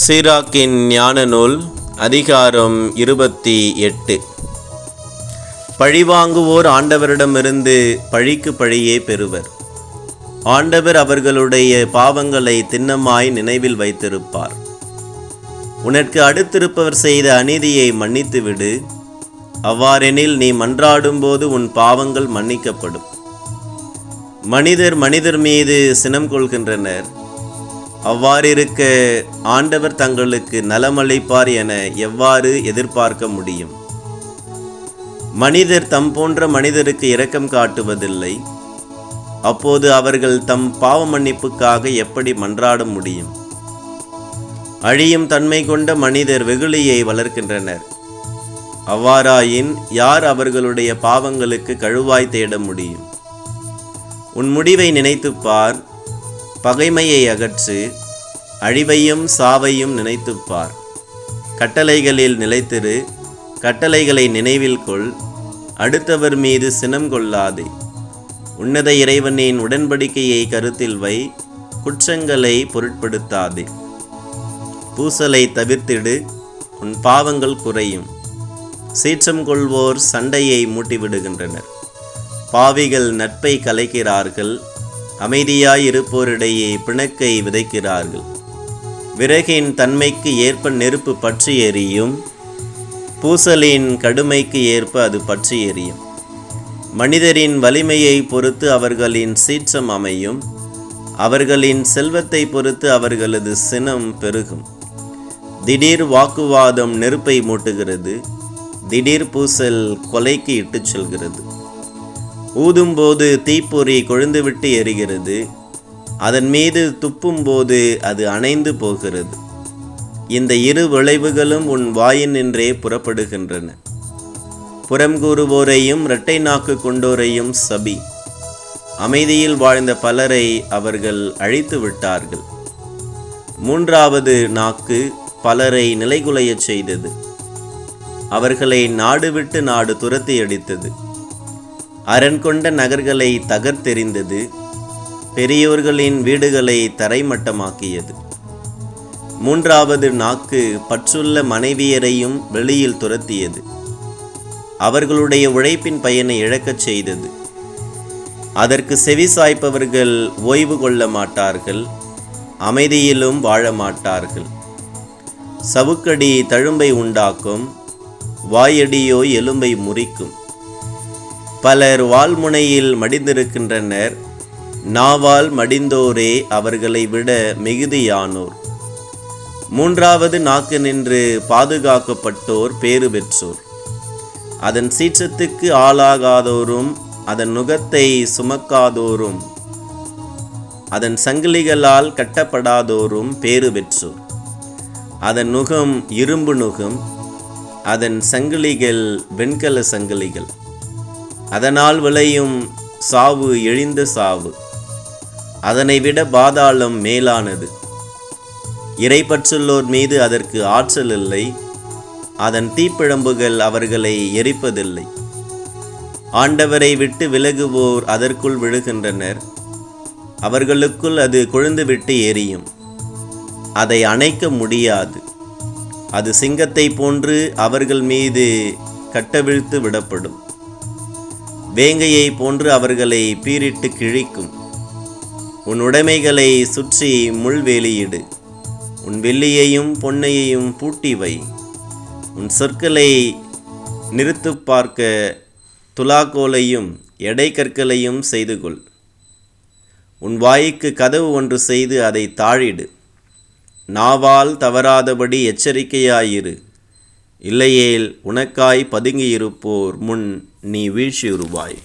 சீராக்கின் ஞான நூல் அதிகாரம் இருபத்தி எட்டு. பழிவாங்குவோர் ஆண்டவரிடமிருந்து பழிக்கு பழியே பெறுவர். ஆண்டவர் அவர்களுடைய பாவங்களை திண்ணமாய் நினைவில் வைத்திருப்பார். உனக்கு அடுத்திருப்பவர் செய்த அநீதியை மன்னித்து விடு அவ்வாறெனில் நீ மன்றாடும்போது உன் பாவங்கள் மன்னிக்கப்படும். மனிதர் மனிதர் மீது சினம் கொள்கின்றனர். அவ்வாறிருக்க ஆண்டவர் தங்களுக்கு நலமளிப்பார் என எவ்வாறு எதிர்பார்க்க முடியும்? மனிதர் தம் போன்ற மனிதருக்கு இரக்கம் காட்டுவதில்லை. அப்போது அவர்கள் தம் பாவ மன்னிப்புக்காக எப்படி மன்றாட முடியும்? அழியும் தன்மை கொண்ட மனிதர் வெகுளியை வளர்க்கின்றனர். அவ்வாறாயின் யார் அவர்களுடைய பாவங்களுக்கு கழுவாய் தேட முடியும்? உன் முடிவை நினைத்துப் பார். பகைமையை அகற்று அழிவையும் சாவையும் நினைத்துப்பார். கட்டளைகளில் நிலைத்திரு கட்டளைகளை நினைவில் கொள் அடுத்தவர் மீது சினம் கொள்ளாதே. உன்னத இறைவனின் உடன்படிக்கையை கருத்தில் வை குற்றங்களை பொருட்படுத்தாதே. பூசலை தவிர்த்திடு உன் பாவங்கள் குறையும். சீற்றம் கொள்வோர் சண்டையை மூட்டிவிடுகின்றனர். பாவிகள் நட்பை கலைக்கிறார்கள் அமைதியாயிருப்போரிடையே பிணக்கை விதைக்கிறார்கள். விறகின் தன்மைக்கு ஏற்ப நெருப்பு பற்றி எரியும். பூசலின் கடுமைக்கு ஏற்ப அது பற்றி எரியும். மனிதரின் வலிமையை பொறுத்து அவர்களின் சீற்றம் அமையும். அவர்களின் செல்வத்தை பொறுத்து அவர்களது சினம் பெருகும். திடீர் வாக்குவாதம் நெருப்பை மூட்டுகிறது. திடீர் பூசல் கொலைக்கு இட்டுச் செல்கிறது. ஊதும்போது தீப்பொறி கொழுந்துவிட்டு எரிகிறது. அதன் மீது துப்பும்போது அது அணைந்து போகிறது. இந்த இரு விளைவுகளும் உன் வாயினின்றே புறப்படுகின்றன. புறம் கூறுவோரையும் இரட்டை நாக்கு கொண்டோரையும் சபி. அமைதியில் வாழ்ந்த பலரை அவர்கள் அழித்து விட்டார்கள். மூன்றாவது நாக்கு பலரை நிலைகுலையச் செய்தது. அவர்களை நாடு விட்டு நாடு துரத்தி அடித்தது அரண் கொண்ட நகர்களை தகர்த்தெறிந்தது பெரியோர்களின் வீடுகளை தரைமட்டமாக்கியது. மூன்றாவது நாக்கு பற்றுள்ள மனைவியரையும் வெளியில் துரத்தியது. அவர்களுடைய உழைப்பின் பயனை இழக்கச் செய்தது. அதற்கு செவி சாய்ப்பவர்கள் ஓய்வு கொள்ள மாட்டார்கள் அமைதியிலும் வாழ மாட்டார்கள். சவுக்கடி தழும்பை உண்டாக்கும் வாயடியோ எலும்பை முறிக்கும். பலர் வால்முனையில் மடிந்திருக்கின்றனர். நாவால் மடிந்தோரே அவர்களை விட மிகுதியானோர். மூன்றாவது நாக்கு நின்று பாதுகாக்கப்பட்டோர் பேறு பெற்றோர். அதன் சீற்றத்துக்கு ஆளாகாதோரும் அதன் நுகத்தை சுமக்காதோரும் அதன் சங்கிலிகளால் கட்டப்படாதோரும் பேறு பெற்றோர். அதன் நுகம் இரும்பு நுகம் அதன் சங்கிலிகள் வெண்கல சங்கிலிகள். அதனால் விளையும் சாவு எழிந்த சாவு. அதனை விட பாதாளம் மேலானது. இறைப்பற்றுள்ளோர் மீது அதற்கு ஆற்றல் இல்லை. அதன் தீப்பிழம்புகள் அவர்களை எரிப்பதில்லை. ஆண்டவரை விட்டு விலகுவோர் அதற்குள் விழுகின்றனர். அவர்களுக்குள் அது கொழுந்துவிட்டு எரியும். அதை அணைக்க முடியாது. அது சிங்கத்தை போன்று அவர்கள் மீது கட்டவிழ்த்து விடப்படும். வேங்கையை போன்று அவர்களை பீரிட்டு கிழிக்கும். உன் உடைமைகளை சுற்றி முள்வேலியிடு உன் வெள்ளியையும் பொன்னையையும் பூட்டி வை. உன் சொற்களை நிறுத்துப் பார்க்க துலாக்கோலையும் எடை கற்களையும் செய்து கொள். உன் வாய்க்கு கதவு ஒன்று செய்து அதை தாழிடு. நாவால் தவறாதபடி எச்சரிக்கையாயிரு. இல்லையேல் உனக்காய் பதுங்கியிருப்போர் முன் நீ வீழ்ச்சியுறுவாய்.